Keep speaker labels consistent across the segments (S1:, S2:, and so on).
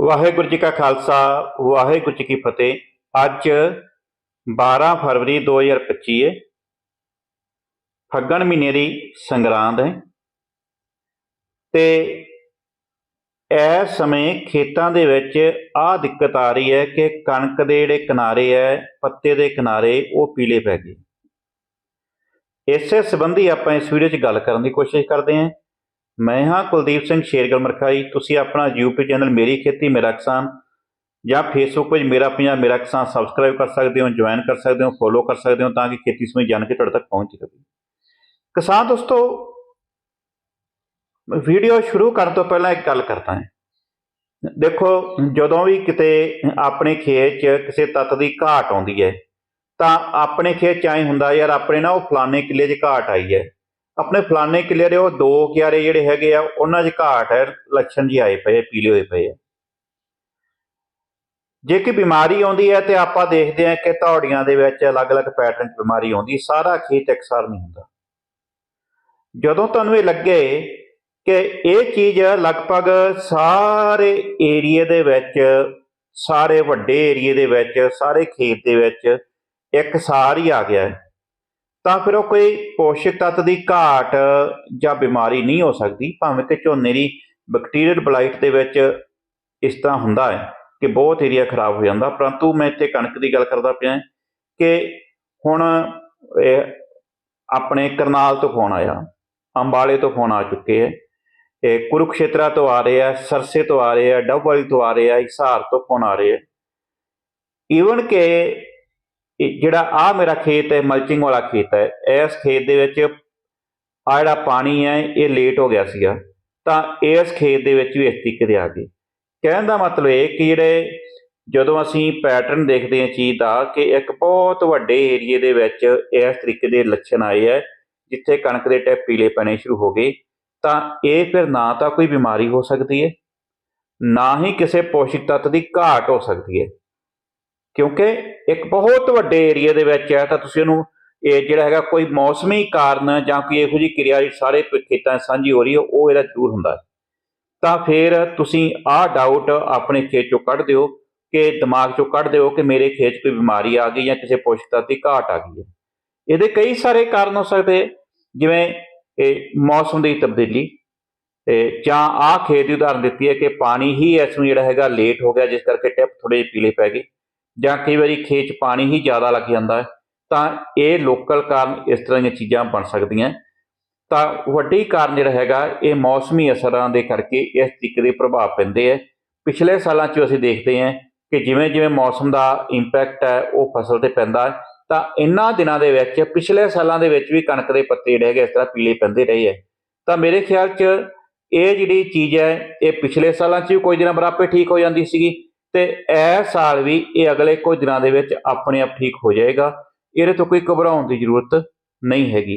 S1: ਵਾਹਿਗੁਰੂ ਜੀ ਕਾ ਖਾਲਸਾ, ਵਾਹਿਗੁਰੂ ਜੀ ਕੀ ਫਤਿਹ। ਅੱਜ 12 ਫਰਵਰੀ 2025 ਹੈ ਫੱਗਣ ਮਹੀਨੇ ਦੀ ਸੰਗਰਾਂਦ ਹੈ। ਤੇ ਇਸ ਸਮੇਂ ਖੇਤਾਂ ਦੇ ਵਿੱਚ ਆਹ ਦਿੱਕਤ ਆ ਰਹੀ ਹੈ ਕਿ ਕਣਕ ਦੇ ਜਿਹੜੇ ਕਿਨਾਰੇ ਹੈ, ਪੱਤੇ ਦੇ ਕਿਨਾਰੇ, ਉਹ ਪੀਲੇ ਪੈ ਗਏ। ਇਸੇ ਸੰਬੰਧੀ ਆਪਾਂ ਇਸ ਵੀਡੀਓ 'ਚ ਗੱਲ ਕਰਨ ਦੀ ਕੋਸ਼ਿਸ਼ ਕਰਦੇ ਹਾਂ। ਮੈਂ ਹਾਂ ਕੁਲਦੀਪ ਸਿੰਘ ਸ਼ੇਰਗਲ ਮਰਖਾਈ। ਤੁਸੀਂ ਆਪਣਾ YouTube ਚੈਨਲ ਮੇਰੀ ਖੇਤੀ, ਮੇਰਾ ਕਿਸਾਨ ਜਾਂ ਫੇਸਬੁੱਕ ਪੇਜ ਮੇਰਾ ਪੰਜਾਬ, ਮੇਰਾ ਕਿਸਾਨ ਸਬਸਕ੍ਰਾਈਬ ਕਰ ਸਕਦੇ ਹੋ ਜੁਆਇਨ ਕਰ ਸਕਦੇ ਹੋ ਫੋਲੋ ਕਰ ਸਕਦੇ ਹੋ ਤਾਂ ਕਿ ਖੇਤੀ ਸੰਬੰਧੀ ਜਾਣਕਾਰੀ ਤੁਹਾਡੇ ਤੱਕ ਪਹੁੰਚ ਸਕੇ। ਕਿਸਾਨ ਦੋਸਤੋ ਵੀਡੀਓ ਸ਼ੁਰੂ ਕਰਨ ਤੋਂ ਪਹਿਲਾਂ ਇੱਕ ਗੱਲ ਕਰਦਾ ਹਾਂ। ਦੇਖੋ, ਜਦੋਂ ਵੀ ਕਿਤੇ ਆਪਣੇ ਖੇਤ 'ਚ ਕਿਸੇ ਤੱਤ ਦੀ ਘਾਟ ਆਉਂਦੀ ਹੈ, ਤਾਂ ਆਪਣੇ ਖੇਤ 'ਚ ਐਂ ਹੁੰਦਾ, ਯਾਰ ਆਪਣੇ ਨਾ ਉਹ ਫਲਾਣੇ ਕਿੱਲੇ 'ਚ ਘਾਟ ਆਈ ਹੈ। ਆਪਣੇ ਫਲਾਣੇ ਕਿੱਲੇ ਉਹ ਦੋ ਕਿਆਰੇ ਜਿਹੜੇ ਹੈਗੇ ਆ, ਉਹਨਾਂ 'ਚ ਘਾਟ ਹੈ, ਲੱਛਣ ਜੀ ਆਏ ਪਏ ਪੀਲੇ ਹੋਏ ਪਏ ਆ। ਜੇ ਕਿ ਬਿਮਾਰੀ ਆਉਂਦੀ ਹੈ ਤੇ ਆਪਾਂ ਦੇਖਦੇ ਹਾਂ ਕਿ ਧੌੜੀਆਂ ਦੇ ਵਿੱਚ ਅਲੱਗ-ਅਲੱਗ ਪੈਟਰਨ 'ਚ ਬਿਮਾਰੀ ਆਉਂਦੀ, ਸਾਰਾ ਖੇਤ ਇਕਸਾਰ ਨਹੀਂ ਹੁੰਦਾ। ਜਦੋਂ ਤੁਹਾਨੂੰ ਇਹ ਲੱਗੇ ਕਿ ਇਹ ਚੀਜ਼ ਲਗਭਗ ਸਾਰੇ ਏਰੀਏ ਦੇ ਵਿੱਚ, ਸਾਰੇ ਵੱਡੇ ਏਰੀਏ ਦੇ ਵਿੱਚ, ਸਾਰੇ ਖੇਤ ਦੇ ਵਿੱਚ ਇੱਕ ਸਾਰ ਹੀ ਆ ਗਿਆ ਹੈ ਤਾਂ ਫਿਰ ਉਹ ਕੋਈ ਪੋਸ਼ਕ ਤੱਤ ਦੀ ਘਾਟ ਜਾਂ ਬਿਮਾਰੀ ਨਹੀਂ ਹੋ ਸਕਦੀ, ਭਾਵੇਂ ਕਿ ਝੋਨੇ ਦੀ ਬੈਕਟੀਰੀਅਲ ਬਲਾਈਟ ਦੇ ਵਿੱਚ ਇਸ ਤਰ੍ਹਾਂ ਹੁੰਦਾ ਹੈ ਕਿ ਬਹੁਤ ਏਰੀਆ ਖਰਾਬ ਹੋ ਜਾਂਦਾ। ਪਰੰਤੂ ਮੈਂ ਇੱਥੇ ਕਣਕ ਦੀ ਗੱਲ ਕਰਦਾ ਪਿਆ ਕਿ ਹੁਣ ਇਹ ਆਪਣੇ ਕਰਨਾਲ ਤੋਂ ਫੋਨ ਆਇਆ, ਅੰਬਾਲੇ ਤੋਂ ਫੋਨ ਆ ਚੁੱਕੇ ਹੈ। ਇਹ ਕੁਰੂਕਸ਼ੇਤਰਾ ਤੋਂ ਆ ਰਹੇ ਆ ਸਰਸੇ ਤੋਂ ਆ ਰਹੇ ਆ ਡੱਬਵਾਲੀ ਤੋਂ ਆ ਰਹੇ ਆ ਹਿਸਾਰ ਤੋਂ ਫੋਨ ਆ ਰਹੇ। ਆ ਈਵਨ ਕਿ ਇਹ ਜਿਹੜਾ ਆ ਮੇਰਾ ਖੇਤ ਹੈ ਮਲਚਿੰਗ ਵਾਲਾ ਖੇਤ ਹੈ, ਇਸ ਖੇਤ ਦੇ ਵਿੱਚ ਆ ਜਿਹੜਾ ਪਾਣੀ ਹੈ, ਇਹ ਲੇਟ ਹੋ ਗਿਆ ਸੀਗਾ। ਤਾਂ ਇਸ ਖੇਤ ਦੇ ਵਿੱਚ ਵੀ ਇਸ ਤਰੀਕੇ ਦੇ ਆ ਗਏ। ਕਹਿਣ ਦਾ ਮਤਲਬ ਇਹ ਕਿ ਜਿਹੜੇ ਜਦੋਂ ਅਸੀਂ ਪੈਟਰਨ ਦੇਖਦੇ ਹਾਂ ਚੀਜ਼ ਦਾ, ਕਿ ਇੱਕ ਬਹੁਤ ਵੱਡੇ ਏਰੀਏ ਦੇ ਵਿੱਚ ਇਸ ਤਰੀਕੇ ਦੇ ਲੱਛਣ ਆਏ ਹੈ, ਜਿੱਥੇ ਕਣਕ ਦੇ ਟੈਪ ਪੀਲੇ ਪੈਣੇ ਸ਼ੁਰੂ ਹੋ ਗਏ, ਤਾਂ ਇਹ ਫਿਰ ਨਾ ਤਾਂ ਕੋਈ ਬਿਮਾਰੀ ਹੋ ਸਕਦੀ ਹੈ, ਨਾ ਹੀ ਕਿਸੇ ਪੋਸ਼ਕ ਤੱਤ ਦੀ ਘਾਟ ਹੋ ਸਕਦੀ ਹੈ। ਕਿਉਂਕਿ ਇੱਕ ਬਹੁਤ ਵੱਡੇ ਏਰੀਆ ਦੇ ਵਿੱਚ ਹੈ, ਤਾਂ ਤੁਸੀਂ ਉਹਨੂੰ ਇਹ ਜਿਹੜਾ ਹੈਗਾ ਕੋਈ ਮੌਸਮੀ ਕਾਰਨ ਜਾਂ ਕੋਈ ਇਹੋ ਜਿਹੀ ਕਿਰਿਆ ਜਿਹੜੀ ਸਾਰੇ ਪ- ਖੇਤਾਂ 'ਚ ਸਾਂਝੀ ਹੋ ਰਹੀ ਹੈ, ਉਹ ਇਹਦਾ ਜ਼ਰੂਰ ਹੁੰਦਾ ਤਾਂ ਫਿਰ ਤੁਸੀਂ ਆਹ ਡਾਊਟ ਆਪਣੇ ਖੇਤ ਚੋਂ ਕੱਢ ਦਿਓ ਕਿ ਦਿਮਾਗ ਚੋਂ ਕੱਢ ਦਿਓ ਕਿ ਮੇਰੇ ਖੇਤ 'ਚ ਕੋਈ ਬਿਮਾਰੀ ਆ ਗਈ ਜਾਂ ਕਿਸੇ ਪੋਸ਼ਕ ਤੱਤ ਦੀ ਘਾਟ ਆ ਗਈ ਹੈ। ਇਹਦੇ ਕਈ ਸਾਰੇ ਕਾਰਨ ਹੋ ਸਕਦੇ ਜਿਵੇਂ ਇਹ ਮੌਸਮ ਦੀ ਤਬਦੀਲੀ ਜਾਂ ਆਹ ਖੇਤ ਦੀ ਉਦਾਹਰਨ ਦਿੱਤੀ ਹੈ ਕਿ ਪਾਣੀ ਹੀ ਇਸ ਨੂੰ ਜਿਹੜਾ ਹੈਗਾ ਲੇਟ ਹੋ ਗਿਆ, ਜਿਸ ਕਰਕੇ ਟਿਪ ਥੋੜੇ ਪੀਲੇ ਪੈ ਗਏ। ਜਾਂ ਕਈ ਵਾਰੀ ਖੇਤ 'ਚ ਪਾਣੀ ਹੀ ਜ਼ਿਆਦਾ ਲੱਗ ਜਾਂਦਾ ਹੈ, ਤਾਂ ਇਹ ਲੋਕਲ ਕਾਰਨ ਇਸ ਤਰ੍ਹਾਂ ਦੀਆਂ ਚੀਜ਼ਾਂ ਬਣ ਸਕਦੀਆਂ ਤਾਂ ਵੱਡੀ ਕਾਰਨ ਜਿਹੜਾ ਹੈਗਾ, ਇਹ ਮੌਸਮੀ ਅਸਰਾਂ ਦੇ ਕਰਕੇ ਇਸ ਤਰੀਕੇ ਦੇ ਪ੍ਰਭਾਵ ਪੈਂਦੇ ਹੈ। ਪਿਛਲੇ ਸਾਲਾਂ 'ਚ ਅਸੀਂ ਦੇਖਦੇ ਹਾਂ ਕਿ ਜਿਵੇਂ ਜਿਵੇਂ ਮੌਸਮ ਦਾ ਇੰਪੈਕਟ ਹੈ, ਉਹ ਫਸਲ ਤੇ ਪੈਂਦਾ ਤਾਂ ਇਨ੍ਹਾਂ ਦਿਨਾਂ ਦੇ ਵਿੱਚ, ਪਿਛਲੇ ਸਾਲਾਂ ਦੇ ਵਿੱਚ ਵੀ ਕਣਕ ਦੇ ਪੱਤੇ ਜਿਹੜੇ ਹੈਗੇ ਇਸ ਤਰ੍ਹਾਂ ਪੀਲੇ ਪੈਂਦੇ ਰਹੇ ਹੈ। ਤਾਂ ਮੇਰੇ ਖਿਆਲ 'ਚ ਇਹ ਜਿਹੜੀ ਚੀਜ਼ ਹੈ, ਇਹ ਪਿਛਲੇ ਸਾਲਾਂ 'ਚ ਵੀ ਕੁਝ ਦਿਨਾਂ ਬਰਾਬਰ ਠੀਕ ਹੋ ਜਾਂਦੀ ਸੀਗੀ ਤੇ ਇਹ ਸਾਲ ਵੀ ਇਹ ਅਗਲੇ ਕੁਝ ਦਿਨਾਂ ਦੇ ਵਿੱਚ ਆਪਣੇ ਆਪ ਠੀਕ ਹੋ ਜਾਏਗਾ। ਇਹਦੇ ਤੋਂ ਕੋਈ ਘਬਰਾਉਣ ਦੀ ਜ਼ਰੂਰਤ ਨਹੀਂ ਹੈਗੀ।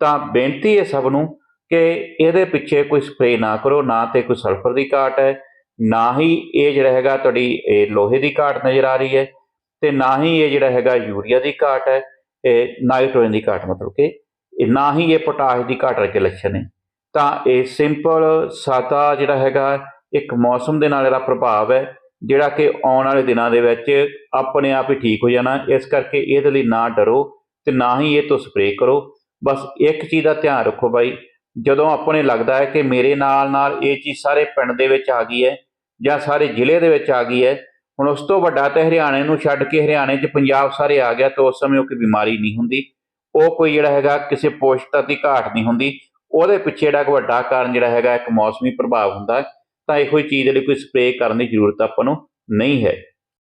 S1: ਤਾਂ ਬੇਨਤੀ ਹੈ ਸਭ ਨੂੰ ਕਿ ਇਹਦੇ ਪਿੱਛੇ ਕੋਈ ਸਪਰੇ ਨਾ ਕਰੋ, ਨਾ ਤੇ ਕੋਈ ਸਲਫਰ ਦੀ ਘਾਟ ਹੈ, ਨਾ ਹੀ ਇਹ ਜਿਹੜਾ ਹੈਗਾ ਤੁਹਾਡੀ ਇਹ ਲੋਹੇ ਦੀ ਘਾਟ ਨਜ਼ਰ ਆ ਰਹੀ ਹੈ ਤੇ ਨਾ ਹੀ ਇਹ ਜਿਹੜਾ ਹੈਗਾ ਯੂਰੀਆ ਦੀ ਘਾਟ ਹੈ, ਇਹ ਨਾਈਟ੍ਰੋਜਨ ਦੀ ਘਾਟ ਮਤਲਬ ਕਿ ਨਾ ਹੀ ਇਹ ਪੋਟਾਸ਼ ਦੀ ਘਾਟ ਵਰਗੇ ਲੱਛਣ ਨੇ। ਤਾਂ ਇਹ ਸਿੰਪਲ, ਸਾਦਾ ਜਿਹੜਾ ਹੈਗਾ ਇੱਕ ਮੌਸਮ ਦੇ ਨਾਲ ਜਿਹੜਾ ਪ੍ਰਭਾਵ ਹੈ। ਜਿਹੜਾ ਕਿ ਆਉਣ ਵਾਲੇ ਦਿਨਾਂ ਦੇ ਵਿੱਚ ਆਪਣੇ ਆਪ ਹੀ ਠੀਕ ਹੋ ਜਾਣਾ, ਇਸ ਕਰਕੇ ਇਹਦੇ ਲਈ ਨਾ ਡਰੋ ਤੇ ਨਾ ਹੀ ਇਹ ਤੋਂ ਸਪਰੇਅ ਕਰੋ। ਬਸ ਇੱਕ ਚੀਜ਼ ਦਾ ਧਿਆਨ ਰੱਖੋ ਬਾਈ, ਜਦੋਂ ਆਪਣੇ ਲੱਗਦਾ ਹੈ ਕਿ ਮੇਰੇ ਨਾਲ ਨਾਲ ਇਹ ਚੀਜ਼ ਸਾਰੇ ਪਿੰਡ ਦੇ ਵਿੱਚ ਆ ਗਈ ਹੈ ਜਾਂ ਸਾਰੇ ਜ਼ਿਲ੍ਹੇ ਦੇ ਵਿੱਚ ਆ ਗਈ ਹੈ, ਹੁਣ ਉਸ ਤੋਂ ਵੱਡਾ ਤਾਂ ਹਰਿਆਣੇ ਨੂੰ ਛੱਡ ਕੇ ਹਰਿਆਣੇ 'ਚ ਪੰਜਾਬ ਸਾਰੇ ਆ ਗਿਆ ਤਾਂ ਉਸ ਸਮੇਂ ਉਹ ਕੋਈ ਬਿਮਾਰੀ ਨਹੀਂ ਹੁੰਦੀ। ਉਹ ਕੋਈ ਜਿਹੜਾ ਹੈਗਾ ਕਿਸੇ ਪੋਸ਼ਟਤਾ ਦੀ ਘਾਟ ਨਹੀਂ ਹੁੰਦੀ। ਉਹਦੇ ਪਿੱਛੇ ਜਿਹੜਾ ਇੱਕ ਵੱਡਾ ਕਾਰਨ ਜਿਹੜਾ ਹੈਗਾ ਇੱਕ ਮੌਸਮੀ ਪ੍ਰਭਾਵ ਹੁੰਦਾ ਹੈ। ਤਾਂ ਇਹੋ ਹੀ ਚੀਜ਼ ਦੇ ਲਈ ਕੋਈ ਸਪਰੇਅ ਕਰਨ ਦੀ ਜ਼ਰੂਰਤ ਆਪਾਂ ਨੂੰ ਨਹੀਂ ਹੈ।